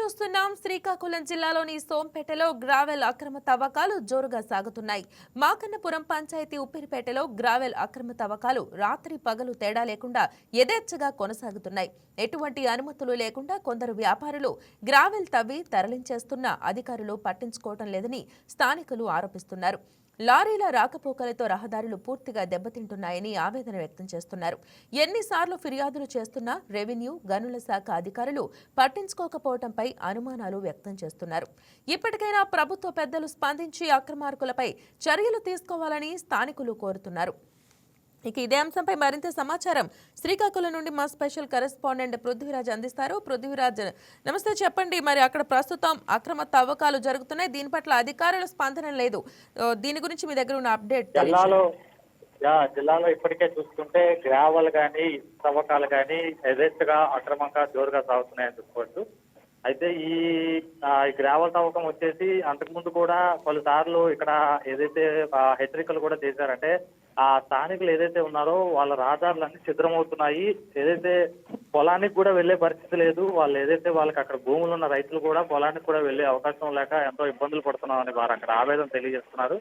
చూస్తున్నాం. శ్రీకాకుళం జిల్లాలోని సోంపేటలో గ్రావెల్ అక్రమ తవ్వకాలు జోరుగా సాగుతున్నాయి. మాకన్నపురం పంచాయతీ ఉప్పిరిపేటలో గ్రావెల్ అక్రమ తవ్వకాలు రాత్రి పగలు తేడా లేకుండా యథేచ్ఛగా కొనసాగుతున్నాయి. ఎటువంటి అనుమతులు లేకుండా కొందరు వ్యాపారులు గ్రావెల్ తవ్వి తరలించేస్తున్న అధికారులు పట్టించుకోవటం లేదని స్థానికులు ఆరోపిస్తున్నారు. లారీల రాకపోకలతో రహదారులు పూర్తిగా దెబ్బతింటున్నాయని ఆవేదన వ్యక్తం చేస్తున్నారు. ఎన్నిసార్లు ఫిర్యాదులు చేస్తున్నా రెవెన్యూ గనుల శాఖ అధికారులు పట్టించుకోకపోవడంపై అనుమానాలు వ్యక్తం చేస్తున్నారు. ఇప్పటికైనా ప్రభుత్వ పెద్దలు స్పందించి అక్రమార్కులపై చర్యలు తీసుకోవాలని స్థానికులు కోరుతున్నారు. ఇక ఇదే అంశంపై మరింత సమాచారం. శ్రీకాకుళం నుండి మా స్పెషల్ కరెస్పాండెంట్ పృథ్వీరాజ్ అందిస్తారు. పృథ్వీరాజ్ నమస్తే చెప్పండి. మరి అక్కడ ప్రస్తుతం అక్రమ తవ్వకాలు జరుగుతున్నాయి. దీని పట్ల అధికారుల స్పందన లేదు. దీని గురించి మీ దగ్గర ఉన్న అప్డేట్ జిల్లాలో జిల్లాలో ఇప్పటికే చూసుకుంటే గ్రావల్ కానీ తవ్వకాలు కానీ యథేచ్ఛగా అక్రమంగా జోరుగా సాగుతున్నాయని చెప్పుకోవచ్చు. అయితే ఈ గ్రావల్ తవ్వకం వచ్చేసి అంతకుముందు కూడా పలుసార్లు ఇక్కడ ఏదైతే హెచ్చరికలు కూడా చేశారంటే ఆ స్థానికులు ఏదైతే ఉన్నారో వాళ్ళ రహదారులన్నీ ఛిద్రమవుతున్నాయి. ఏదైతే పొలానికి కూడా వెళ్ళే పరిస్థితి లేదు వాళ్ళు ఏదైతే వాళ్ళకి అక్కడ భూములు ఉన్న రైతులు కూడా పొలానికి కూడా వెళ్ళే అవకాశం లేక ఎంతో ఇబ్బందులు పడుతున్నామని వారు అక్కడ ఆవేదన తెలియజేస్తున్నారు.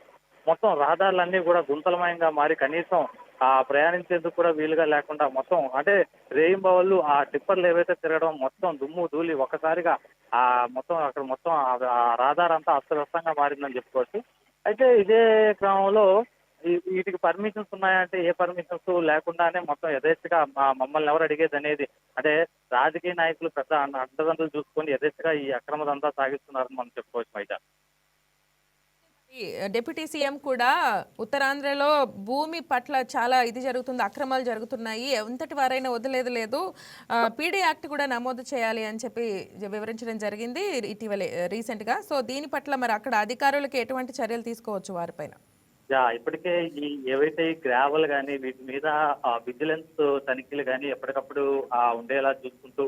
మొత్తం రహదారులన్నీ కూడా గుంతలమయంగా మారి కనీసం ఆ ప్రయాణించేందుకు కూడా వీలుగా లేకుండా మొత్తం అంటే రేయింబవళ్ళు ఆ టిప్పర్లు ఏవైతే తిరగడం మొత్తం దుమ్ము ధూళి ఒక్కసారిగా ఆ మొత్తం అక్కడ మొత్తం ఆ- రహదారి అంతా అస్తవ్యస్తంగా మారిందని చెప్పుకోవచ్చు. అయితే ఇదే క్రమంలో వీటికి పర్మిషన్స్ ఉన్నాయంటే ఏ పర్మిషన్స్ లేకుండానే మొత్తం యథేచ్ఛగా మా- మమ్మల్ని ఎవరు అడిగేది అనేది అంటే రాజకీయ నాయకులు పెద్ద అండదండలు చూసుకొని యథేచ్ఛగా ఈ అక్రమదంతా సాగిస్తున్నారని మనం చెప్పుకోవచ్చు బయట డిప్యూటీ సీఎం కూడా ఉత్తరాంధ్రలో భూమి పట్ల చాలా ఇది జరుగుతుంది అక్రమాలు జరుగుతున్నాయి. ఎంతటి వారైనా వదిలేదు లేదు. పీడీ యాక్ట్ కూడా నమోదు చేయాలి అని చెప్పి వివరించడం జరిగింది ఇటీవలే రీసెంట్గా. సో దీని పట్ల మరి అక్కడ అధికారులకు ఎటువంటి చర్యలు తీసుకోవచ్చు వారిపైన? యా ఇప్పటికే ఈ ఏవైతే ఈ గ్రావెల్ కానీ వీటి మీద విజిలెన్స్ తనిఖీలు కానీ ఎప్పటికప్పుడు ఉండేలా చూసుకుంటూ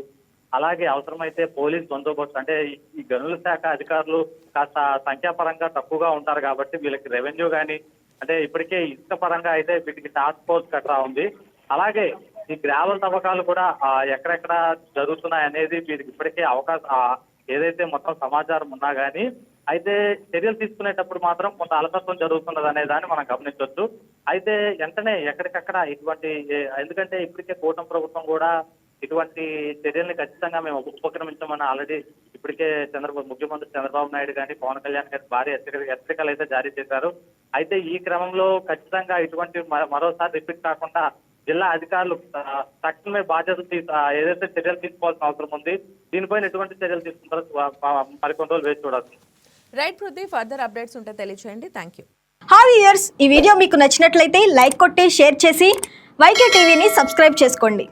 అలాగే అవసరమైతే పోలీస్ బందోబస్తు అంటే ఈ- గనుల శాఖ అధికారులు కాస్త సంఖ్యాపరంగా తక్కువగా ఉంటారు కాబట్టి వీళ్ళకి రెవెన్యూ కానీ అంటే ఇప్పటికే ఇసుక పరంగా అయితే వీటికి టాస్క్ ఫోర్స్ కట్రా ఉంది. అలాగే ఈ గ్రావెల్ తవ్వకాలు కూడా ఎక్కడెక్కడ జరుగుతున్నాయి అనేది వీరికి ఇప్పటికే అవకాశం ఏదైతే మొత్తం సమాచారం ఉన్నా కానీ అయితే చర్యలు తీసుకునేటప్పుడు మాత్రం కొంత అలసత్వం జరుగుతున్నది అనే దాన్ని మనం గమనించవచ్చు అయితే వెంటనే ఎక్కడికక్కడ ఇటువంటి ఎందుకంటే ఇప్పటికే కూటమి ప్రభుత్వం కూడా ఇటువంటి చర్యల్ని ఖచ్చితంగా మేము ఉపక్రమించామని ఆల్రెడీ ఇప్పటికే చంద్రబాబు ముఖ్యమంత్రి చంద్రబాబు నాయుడు గారి పవన్ కళ్యాణ్ గారి భారీ హెచ్చరిక హెచ్చరికలు అయితే జారీ చేశారు. అయితే ఈ క్రమంలో ఖచ్చితంగా ఇటువంటి మ- మరోసారి రిపీట్ కాకుండా జిల్లా అధికారులు తక్షణమే బాధ్యత ఏదైతే చర్యలు తీసుకోవాల్సిన అవసరం ఉంది దీనిపైన ఎటువంటి చర్యలు తీసుకుంటారో మరికొన్ని రోజులు వేచి చూడాల్సింది. రైట్ పృథ్వీ ఫర్దర్ అప్డేట్స్ ఉంటే తెలియచేయండి. Thank you. హాయ్ వ్యూయర్స్ ఈ వీడియో మీకు నచ్చినట్లయితే లైక్ కొట్టి షేర్ చేసి వైకే టీవీని సబ్స్క్రైబ్ చేసుకోండి.